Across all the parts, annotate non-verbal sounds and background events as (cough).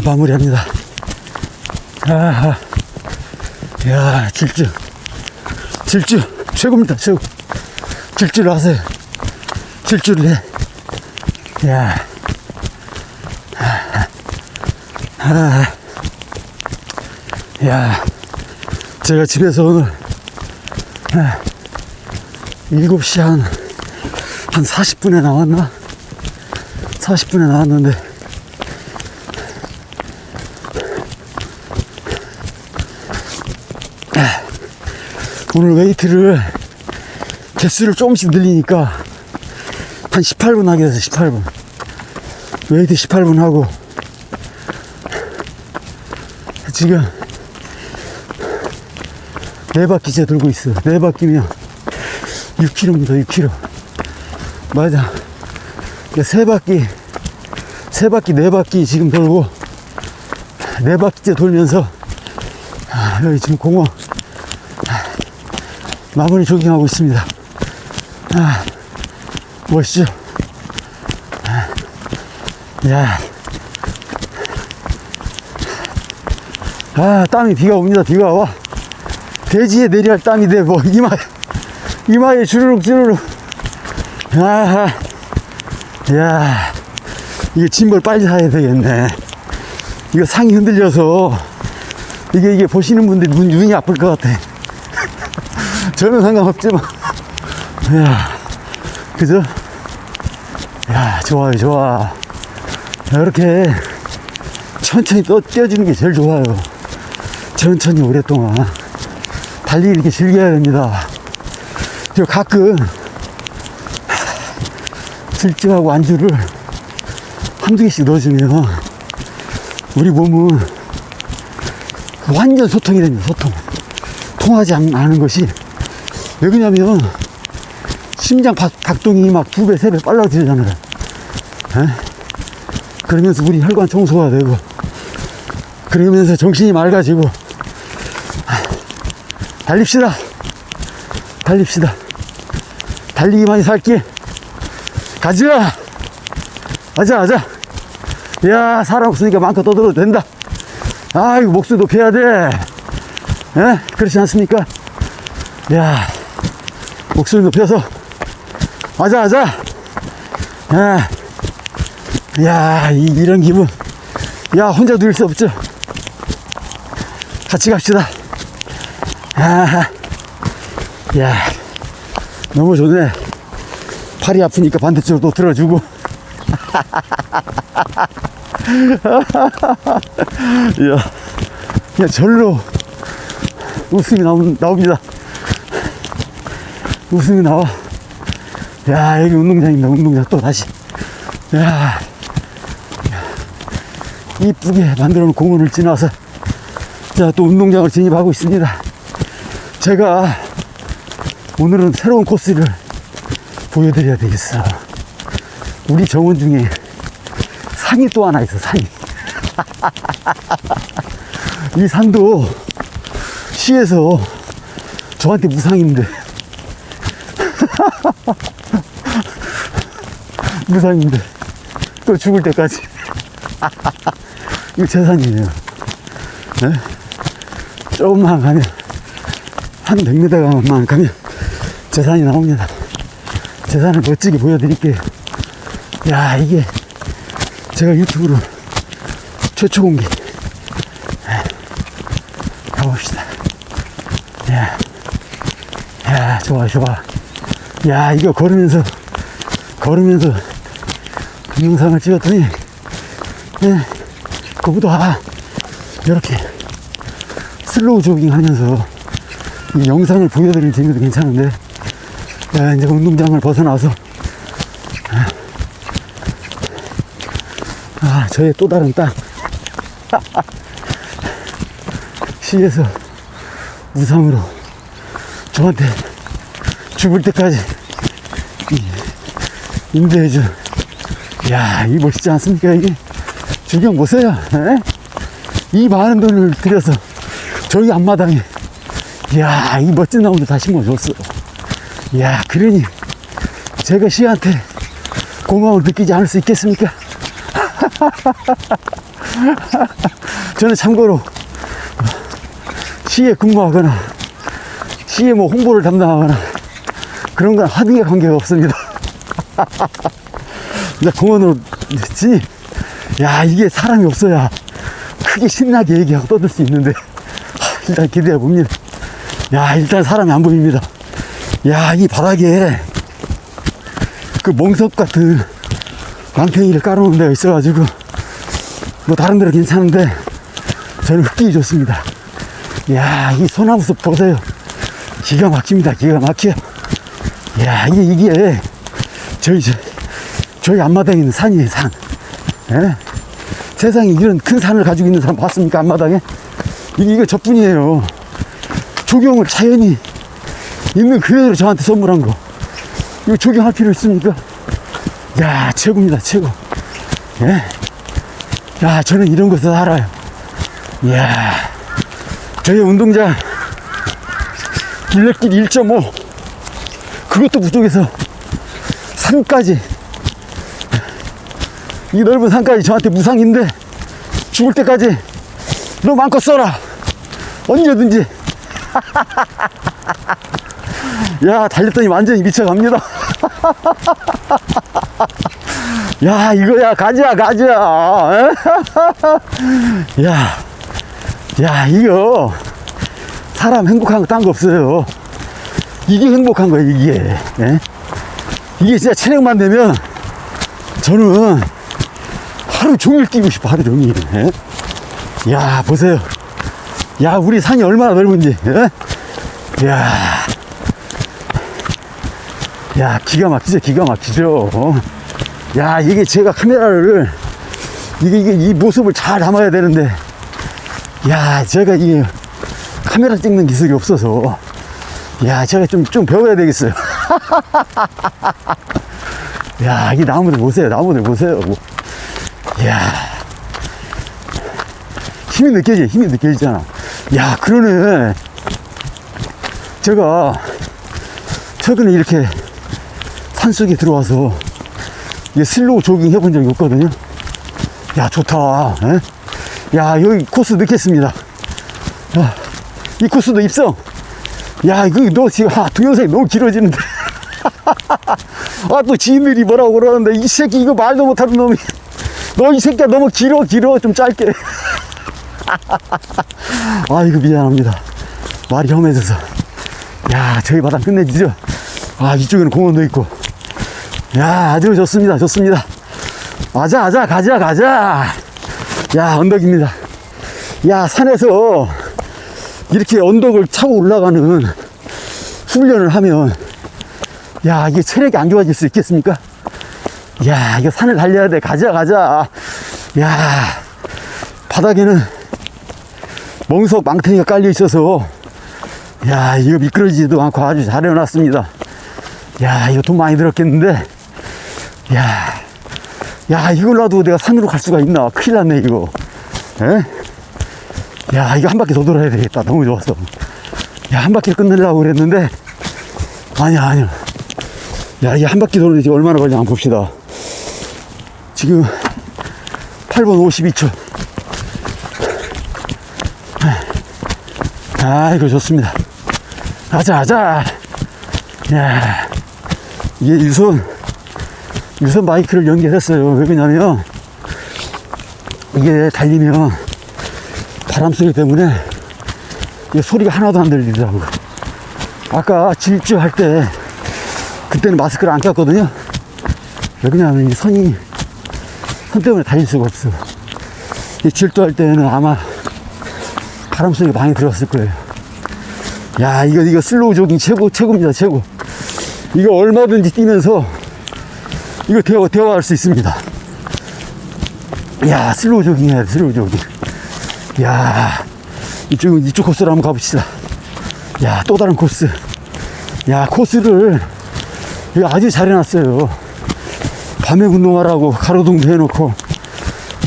아, 마무리합니다. 아, 야, 질주. 질주. 최고입니다, 최고. 질주를 하세요. 질주를 해. 야. 아, 야. 제가 집에서 오늘, 아, 7시 한, 한 40분에 나왔나? 40분에 나왔는데, 오늘 웨이트를 개수를 조금씩 늘리니까 한 18분 하게 돼서 18분. 웨이트 18분 하고 지금 네 바퀴째 돌고 있어. 네 바퀴면 6km입니다. 6km. 맞아. 그러니까 세 바퀴, 세 바퀴, 네 바퀴 지금 돌고 네 바퀴째 돌면서 아, 여기 지금 공원 마무리 조깅하고 있습니다. 아, 멋있죠? 아, 야. 아, 땀이 비가 옵니다. 비가 와. 돼지에 내려야 할 땀이 돼. 뭐, 이마, 이마에 주르륵 주르륵. 아, 야. 이게 짐벌 빨리 사야 되겠네. 이거 상이 흔들려서, 이게, 이게 보시는 분들 눈, 눈이 아플 것 같아. (laughs) 저는 상관없지만. 야, 그죠? 야, 좋아요, 좋아. 이렇게 천천히 또 뛰어주는 게 제일 좋아요. 천천히 오랫동안. 달리기 이렇게 즐겨야 됩니다. 저 가끔 질주하고 안주를 한두 개씩 넣어주면 우리 몸은 완전 소통이 됩니다, 소통. 통하지 않- 않은 것이 왜 그러냐면 심장 박, 박동이 막 두 배, 세 배 빨라지잖아요. 에? 그러면서 우리 혈관 청소가 되고 그러면서 정신이 맑아지고 달립시다. 달립시다. 달리기만이 살길. 가자. 가자, 가자. 야, 사람 없으니까 마음껏 떠들어도 된다. 아이고, 목소리 높여야 돼. 예? 그렇지 않습니까? 야, 목소리 높여서. 가자, 가자. 야, 야, 이, 이런 기분. 야, 혼자 누릴 수 없죠. 같이 갑시다. 아, 야, 너무 좋네. 팔이 아프니까 반대쪽으로 또 들어주고. (laughs) (laughs) 야, 그냥 절로 웃음이 나오, 나옵니다. 웃음이 나와. 야, 여기 운동장입니다. 운동장 또 다시. 야, 이쁘게 만들어 놓은 공원을 지나서 자, 또 운동장을 진입하고 있습니다. 제가 오늘은 새로운 코스를 보여드려야 되겠어. 우리 정원 중에 산이 또 하나 있어, 산이. 이 산도 시에서 저한테 무상인데. (laughs) 무상인데. 또 죽을 때까지. 이거 재산이에요. 네? 조금만 가면, 한 100m만 가면 재산이 나옵니다. 재산을 멋지게 보여드릴게요. 야, 이게 제가 유튜브로 최초 공개. 네. 가봅시다. 야, 야, 좋아, 좋아. 야, 이거 걸으면서, 걸으면서 동영상을 찍었더니, 예, 그보다 이렇게 슬로우 조깅 하면서 이 영상을 보여드리는 재미도 괜찮은데, 야, 이제 운동장을 벗어나서, 아, 저의 또 다른 땅. 시에서 무상으로 저한테 죽을 때까지 이- 임대해준. 야, 이 멋있지 않습니까, 이게? 주경 보세요. 에? 이 많은 돈을 들여서 저기 앞마당에 이야 이 멋진 나무도 다 심어줬어 이야 그러니 제가 시한테 고마움을 느끼지 않을 수 있겠습니까 (laughs) 저는 참고로 시에 근무하거나 시에 뭐 홍보를 담당하거나 그런 건 하등의 관계가 없습니다. (laughs) 이제 공원으로 지, 야, 이게 사람이 없어야 크게 신나게 얘기하고 떠들 수 있는데, 하, 일단 기대해 봅니다. 야, 일단 사람이 안 보입니다. 야, 이 바닥에 그 멍석 같은 망팽이를 깔아놓은 데가 있어가지고, 뭐 다른 데로 괜찮은데, 저는 흙길이 좋습니다. 야, 이 소나무 숲 보세요. 기가 막힙니다. 기가 막혀. 야, 이게, 이게, 저희, 저, 저희 앞마당에 있는 산이에요, 산. 예? 세상에 이런 큰 산을 가지고 있는 사람 봤습니까, 앞마당에? 이게, 이거 저뿐이에요. 조경을 자연히 있는 그대로 저한테 선물한 거. 이거 조경할 필요 있습니까? 야, 최고입니다, 최고. 예? 야, 저는 이런 곳에서 살아요. 이야, 저희 운동장, 둘레길 1.5. 그것도 부족해서 산까지 이 넓은 산까지 저한테 무상인데 죽을 때까지 너 마음껏 써라 언제든지 (laughs) 야 달렸더니 완전히 미쳐갑니다 (laughs) 야 이거야 가자 가자 (laughs) 야, 야 이거 사람 행복한 거 딴 거 없어요. 이게 행복한 거예요 이게. 예? 이게 진짜 체력만 되면 저는 하루 종일 뛰고 싶어 하루 종일. 예? 야 보세요. 야 우리 산이 얼마나 넓은지. 예? 야, 야 기가 막히죠 기가 막히죠 어? 야 이게 제가 카메라를 이게 이게 이 모습을 잘 담아야 되는데 야 제가 이 카메라 찍는 기술이 없어서 야 제가 좀 좀 배워야 되겠어요 (laughs) 야, 이 나무들 보세요. 나무들 보세요. 뭐. 야 힘이 느껴져. 힘이 느껴지잖아. 야, 그러네. 제가 최근에 이렇게 산속에 들어와서 이게 슬로우 조깅 해본 적이 없거든요. 야, 좋다. 에? 야, 여기 코스 넣겠습니다. 야, 이 코스도 입성. 야, 이거 너 지금 아, 동영상이 너무 길어지는데. (laughs) 아, 또 지인들이 뭐라고 그러는데, 이 새끼 이거 말도 못하는 놈이. 너 이 새끼야 너무 길어, 길어. 좀 짧게. (laughs) 아, 이거 미안합니다. 말이 험해져서. 야, 저희 바닥 끝내주죠. 아, 이쪽에는 공원도 있고. 야, 아주 좋습니다. 좋습니다. 아자, 아자, 가자, 가자. 야, 언덕입니다. 야, 산에서 이렇게 언덕을 차고 올라가는 훈련을 하면 야 이게 체력이 안 좋아질 수 있겠습니까? 야 이거 산을 달려야 돼 가자 가자 야 바닥에는 멍석 망탱이가 깔려 있어서 야 이거 미끄러지지도 않고 아주 잘 해놨습니다 야 이거 돈 많이 들었겠는데 야, 야 이걸 놔두고 내가 산으로 갈 수가 있나? 큰일 났네 이거. 에? 야 이거 한 바퀴 더 돌아야 되겠다. 너무 좋았어 야 한 바퀴 끝내려고 그랬는데 아니야 아니야 야 이게 한 바퀴 도는데 지금 얼마나 걸리나 한번 봅시다. 지금 8분 52초. 아이고 좋습니다. 가자 가자. 야 이게 유선 유선 마이크를 연결했어요 왜 그러냐면 이게 달리면 바람 소리 때문에 소리가 하나도 안 들리더라고요. 아까 질주할 때 그때는 마스크를 안 꼈거든요. 왜 그러냐면 이 선이 선 때문에 달릴 수가 없어. 이 질주할 때는 아마 바람 소리가 많이 들었을 거예요. 야 이거 이거 슬로우 조깅 최고 최고입니다 최고. 이거 얼마든지 뛰면서 이거 대화 대화할 수 있습니다. 야 슬로우 조깅 해야 돼 슬로우 조깅. 야 이쪽 이쪽 코스로 한번 가봅시다. 야 또 다른 코스. 야 코스를 이거 아주 잘 해놨어요. 밤에 운동하라고 가로등도 해놓고.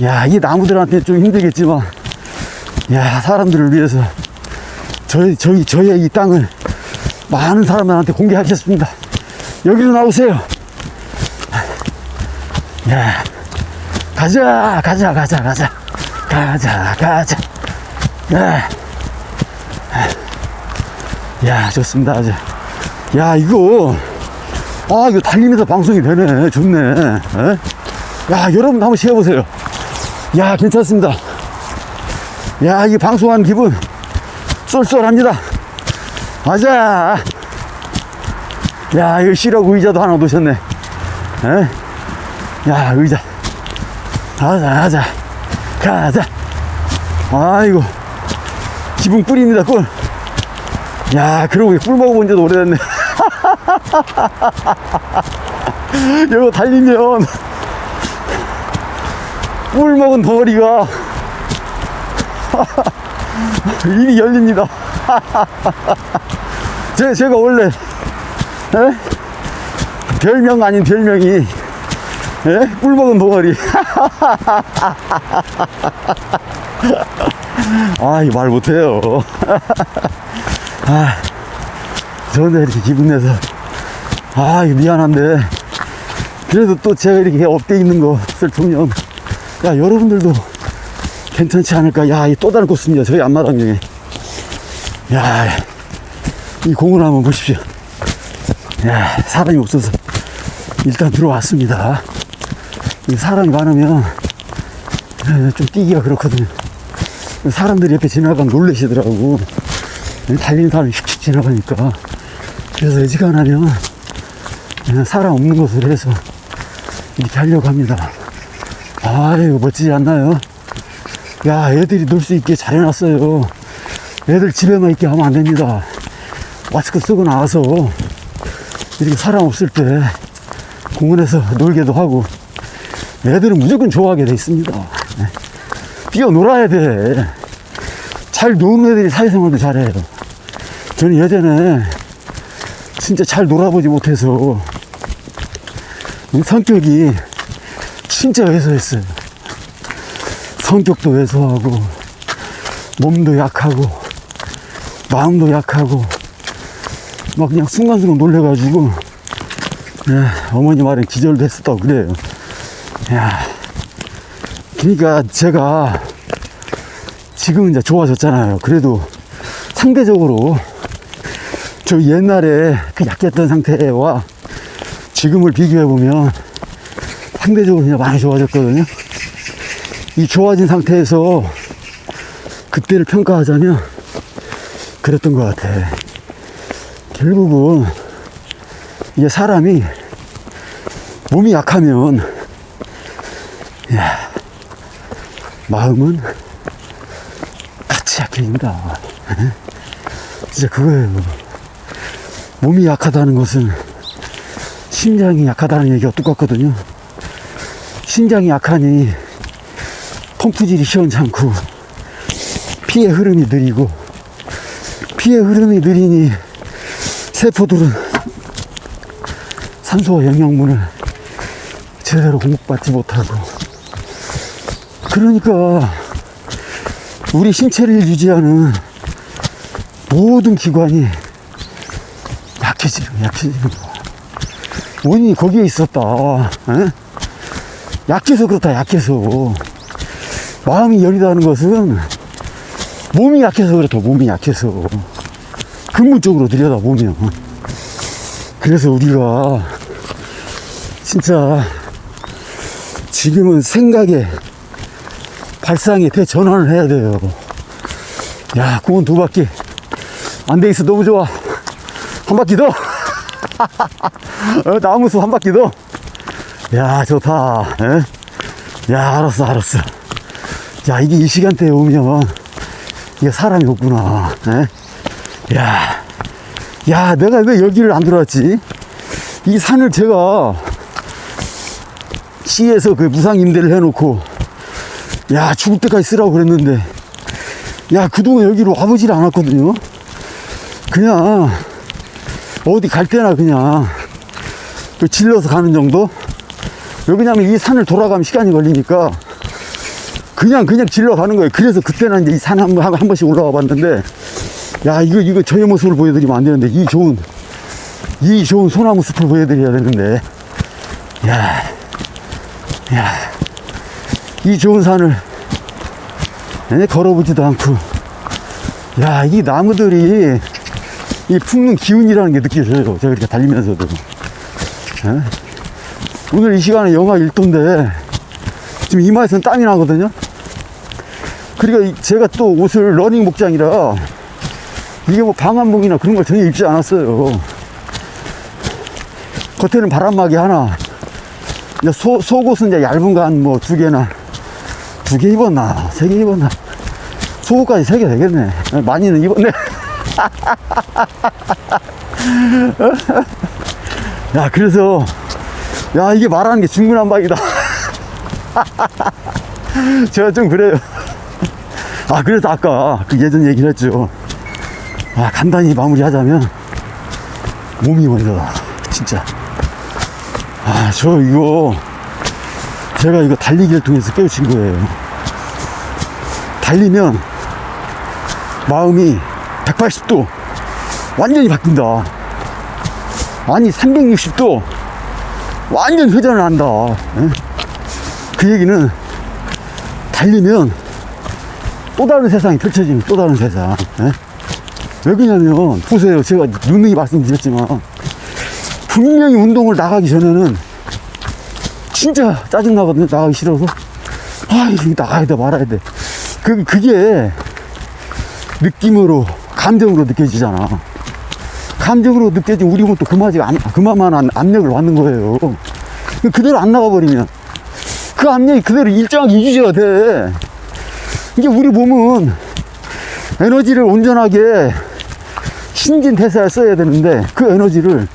야 이 나무들한테 좀 힘들겠지만, 야 사람들을 위해서 저희 저희 저희의 이 땅을 많은 사람들한테 공개하겠습니다. 여기로 나오세요. 야 가자 가자 가자 가자 가자, 가자. 야, 야 좋습니다. 아주. 야, 이거. 아, 이거 달리면서 방송이 되네. 좋네. 에? 야, 여러분도 한번 시해보세요. 야, 괜찮습니다. 야, 이 방송하는 기분 쏠쏠합니다. 가자. 야, 이거 쉬라고 의자도 하나 놓으셨네. 에? 야, 의자. 가자, 가자. 가자. 아이고. 기분 꿀입니다, 꿀. 야, 그러고 꿀 먹어본 지도 오래됐네. (laughs) 이거 달리면 꿀 먹은 덩어리가 (laughs) 입이 열립니다. (laughs) 제, 제가 원래, 에? 별명 아닌 별명이, 에? 꿀 먹은 덩어리. (laughs) 아, 이 말 못해요. (laughs) 아, 저런데 이렇게 기분 내서, 아, 미안한데, 그래도 또 제가 이렇게 업돼 있는 것을 보면, 야, 여러분들도 괜찮지 않을까. 야, 이 또 다른 코스입니다. 저희 앞마당 중에. 야, 이 공을 한번 보십시오. 야, 사람이 없어서 일단 들어왔습니다. 이 사람이 많으면 에, 좀 뛰기가 그렇거든요. 사람들이 옆에 지나가면 놀래시더라고. 달리는 사람이 휙휙 지나가니까. 그래서 어지간하면 사람 없는 곳으로 해서 이렇게 하려고 합니다. 아유, 멋지지 않나요? 야, 애들이 놀 수 있게 잘 해놨어요. 애들 집에만 있게 하면 안 됩니다. 마스크 쓰고 나와서 이렇게 사람 없을 때 공원에서 놀게도 하고 애들은 무조건 좋아하게 돼 있습니다. 네. 뛰어놀아야 돼. 잘 노는 애들이 사회생활도 잘해요. 저는 예전에 진짜 잘 놀아보지 못해서 성격이 진짜 왜소했어요. 성격도 왜소하고 몸도 약하고 마음도 약하고 막 그냥 순간순간 놀래가지고 예, 어머니 말엔 기절도 했었다고 그래요. 야, 그러니까 제가 지금은 이제 좋아졌잖아요. 그래도 상대적으로 저 옛날에 그 약했던 상태와 지금을 비교해 보면 상대적으로 그냥 많이 좋아졌거든요. 이 좋아진 상태에서 그때를 평가하자면 그랬던 것 같아. 결국은 이게 사람이 몸이 약하면 야, 마음은 같이 약해진다. 진짜 그거예요. 몸이 약하다는 것은 심장이 약하다는 얘기가 똑같거든요. 심장이 약하니 펌프질이 시원찮고 피의 흐름이 느리고 피의 흐름이 느리니 세포들은 산소와 영양분을 제대로 공급받지 못하고 그러니까 우리 신체를 유지하는 모든 기관이 약해지는 약해지는 거야. 원인이 거기에 있었다. 에? 약해서 그렇다 약해서. 마음이 여리다는 것은 몸이 약해서 그렇다 몸이 약해서. 근본적으로 들여다보면 그래서 우리가 진짜 지금은 생각에 발상에 대전환을 해야 돼요? 야 공원 두 바퀴. 안 돼 있어. 너무 좋아. 한 바퀴 더. (laughs) 어, 나무숲 한 바퀴 더. 야 좋다. 에? 야 알았어 알았어. 야 이게 이 시간대에 오면 이게 사람이 없구나. 에? 야, 야 내가 왜 여기를 안 들어왔지? 이 산을 제가 시에서 그 무상 임대를 해놓고 야 죽을 때까지 쓰라고 그랬는데. 야 그동안 여기로 와보질 않았거든요. 그냥 어디 갈 때나 그냥 그 질러서 가는 정도? 왜냐면 이 산을 돌아가면 시간이 걸리니까 그냥 그냥 질러 가는 거예요. 그래서 그때는 이제 이 산 한한 번씩 올라가 봤는데 야 이거 이거 저의 모습을 보여드리면 안 되는데 이 좋은 이 좋은 소나무 숲을 보여드려야 되는데. 야, 야, 이 좋은 산을 예, 걸어보지도 않고. 야, 이 나무들이 이 품는 기운이라는 게 느껴져요. 제가 이렇게 달리면서도. 예? 오늘 이 시간에 영하 1도인데 지금 이마에서는 땀이 나거든요. 그러니까 이- 제가 또 옷을 러닝 목장이라 이게 뭐 방한복이나 그런 걸 전혀 입지 않았어요. 겉에는 바람막이 하나, 소, 속옷은 이제 얇은 거 한 뭐 두 개나, 두 개 입었나, 세 개 입었나. 속옷까지 세 개 되겠네. 많이는 입었네. (laughs) 야, 그래서, 야, 이게 말하는 게 중구난방이다. (laughs) 제가 좀 그래요. 아, 그래서 아까 그 예전 얘기를 했죠. 아, 간단히 마무리하자면, 몸이 먼저다. 진짜. 아, 저 이거, 제가 이거 달리기를 통해서 깨우친 거예요. 달리면, 마음이 180도 완전히 바뀐다. 아니, 360도 완전 회전을 한다. 예? 그 얘기는 달리면 또 다른 세상이 펼쳐지는 또 다른 세상. 예? 왜 그러냐면, 보세요. 제가 누누이 말씀드렸지만, 분명히 운동을 나가기 전에는 진짜 짜증나거든요. 나가기 싫어서. 아, 이거 나가야 돼, 말아야 돼. 그, 그게 느낌으로, 감정으로 느껴지잖아. 감정으로 느껴진 우리 몸도 그마지, 안, 그만한 압력을 받는 거예요. 그대로 안 나가버리면. 그 압력이 그대로 일정하게 유지가 돼. 이게 우리 몸은 에너지를 온전하게 신진대사에 써야 되는데 그 에너지를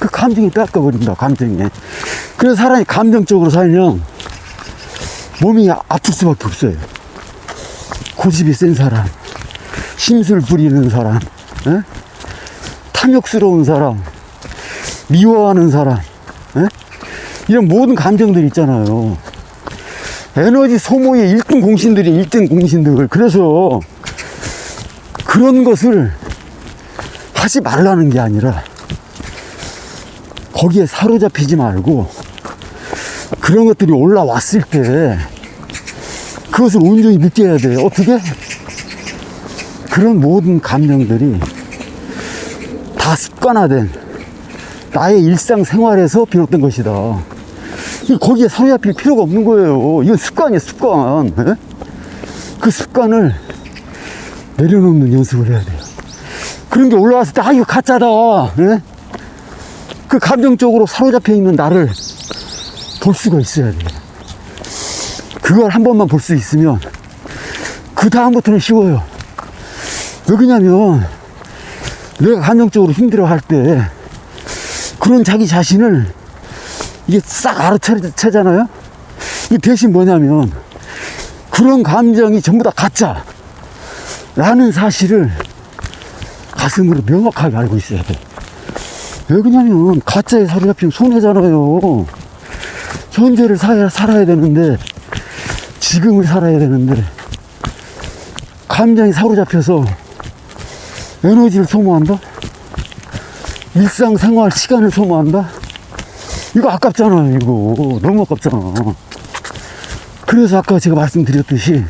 그 감정이 뺏겨버린다, 감정이. 그래서 사람이 감정적으로 살면 몸이 아플 수밖에 없어요. 고집이 센 사람, 심술 부리는 사람, 예? 탐욕스러운 사람, 미워하는 사람, 예? 이런 모든 감정들이 있잖아요. 에너지 소모의 1등 공신들이 1등 공신들. 그래서 그런 것을 하지 말라는 게 아니라 거기에 사로잡히지 말고 그런 것들이 올라왔을 때 그것을 온전히 느껴야 돼요. 어떻게? 그런 모든 감정들이 다 습관화된 나의 일상생활에서 비롯된 것이다. 이 거기에 사로잡힐 필요가 없는 거예요. 이건 습관이에요, 습관. 예? 그 습관을 내려놓는 연습을 해야 돼요. 그런 게 올라왔을 때, 아, 이거 가짜다. 예? 그 감정적으로 사로잡혀 있는 나를 볼 수가 있어야 돼요. 그걸 한 번만 볼 수 있으면 그 다음부터는 쉬워요. 왜 그러냐면 내가 감정적으로 힘들어 할 때 그런 자기 자신을 이게 싹 알아채잖아요? 이 대신 뭐냐면 그런 감정이 전부 다 가짜 라는 사실을 가슴으로 명확하게 알고 있어야 돼. 왜 그러냐면 가짜에 사로잡히면 손해잖아요. 현재를 살아야, 살아야 되는데 지금을 살아야 되는데 감정이 사로잡혀서 에너지를 소모한다? 일상생활 시간을 소모한다? 이거 아깝잖아요, 이거. 너무 아깝잖아. 그래서 아까 제가 말씀드렸듯이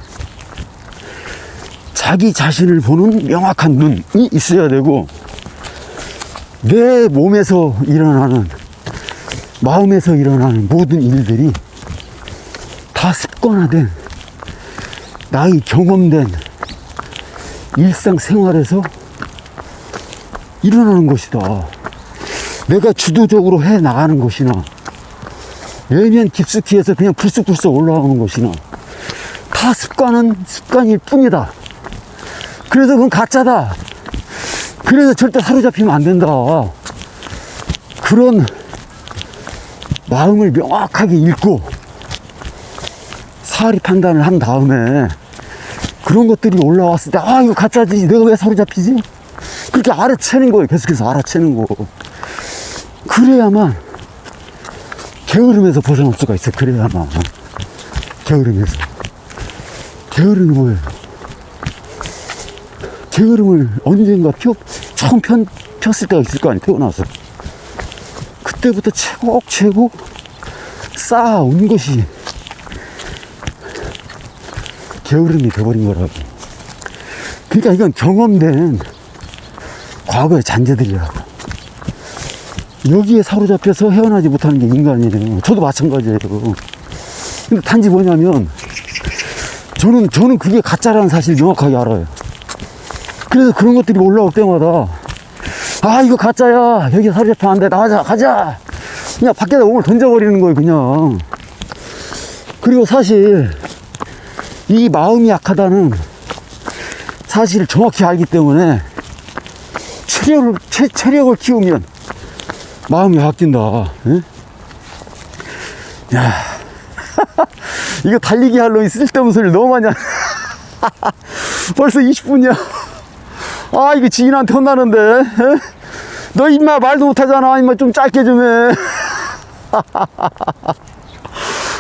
자기 자신을 보는 명확한 눈이 있어야 되고 내 몸에서 일어나는 마음에서 일어나는 모든 일들이 다 습관화된 나의 경험된 일상생활에서 일어나는 것이다. 내가 주도적으로 해 나가는 것이나 외면 깊숙이 해서 그냥 불쑥불쑥 올라오는 것이나 다 습관은 습관일 뿐이다. 그래서 그건 가짜다. 그래서 절대 사로잡히면 안 된다. 그런 마음을 명확하게 읽고 사리 판단을 한 다음에 그런 것들이 올라왔을 때, 아, 이거 가짜지. 내가 왜 사로잡히지? 그렇게 알아채는 거예요. 계속해서 알아채는 거. 그래야만 게으름에서 벗어날 수가 있어. 그래야만. 게으름에서. 게으름이 뭐예요? 게으름을 언젠가 펴, 처음 편, 폈을 때가 있을 거 아니에요. 태어나서. 그때부터 차곡차곡 쌓아온 것이 게으름이 돼버린 거라고. 그러니까 이건 경험된 과거의 잔재들이라고. 여기에 사로잡혀서 헤어나지 못하는 게 인간이에요. 저도 마찬가지예요. 근데 단지 뭐냐면, 저는, 저는 그게 가짜라는 사실을 명확하게 알아요. 그래서 그런 것들이 올라올 때마다, 아, 이거 가짜야. 여기 사로잡혀 안 돼. 나가자, 가자. 그냥 밖에다 몸을 던져버리는 거예요, 그냥. 그리고 사실, 이 마음이 약하다는 사실을 정확히 알기 때문에, 체력을, 체, 체력을 키우면 마음이 바뀐다. 예? 야, (laughs) 이거 달리기 할 놈이 쓸데없는 소리를 너무 많이 하네. (laughs) 벌써 20분이야. 아, 이거 지인한테 혼나는데. 예? 너 임마 말도 못하잖아. 임마 좀 짧게 좀 해. (laughs)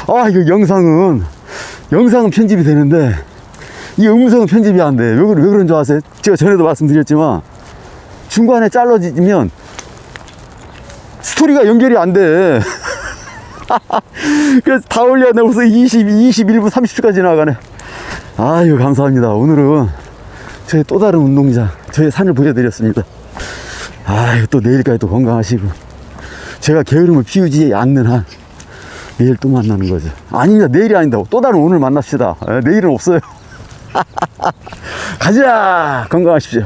아, 이거 영상은, 영상은 편집이 되는데, 이 음성은 편집이 안 돼. 왜, 그러- 왜 그런 줄 아세요? 제가 전에도 말씀드렸지만, 중간에 잘라지면, 스토리가 연결이 안 돼. (laughs) 그래서 다 올려내고서 20, 21분 30초까지 나가네. 아유, 감사합니다. 오늘은 저의 또 다른 운동장, 저의 산을 보여드렸습니다. 아유, 또 내일까지 또 건강하시고. 제가 게으름을 피우지 않는 한, 내일 또 만나는 거죠. 아닙니다. 내일이 아니다. 또 다른 오늘 만납시다. 에, 내일은 없어요. (laughs) 가자! 건강하십시오.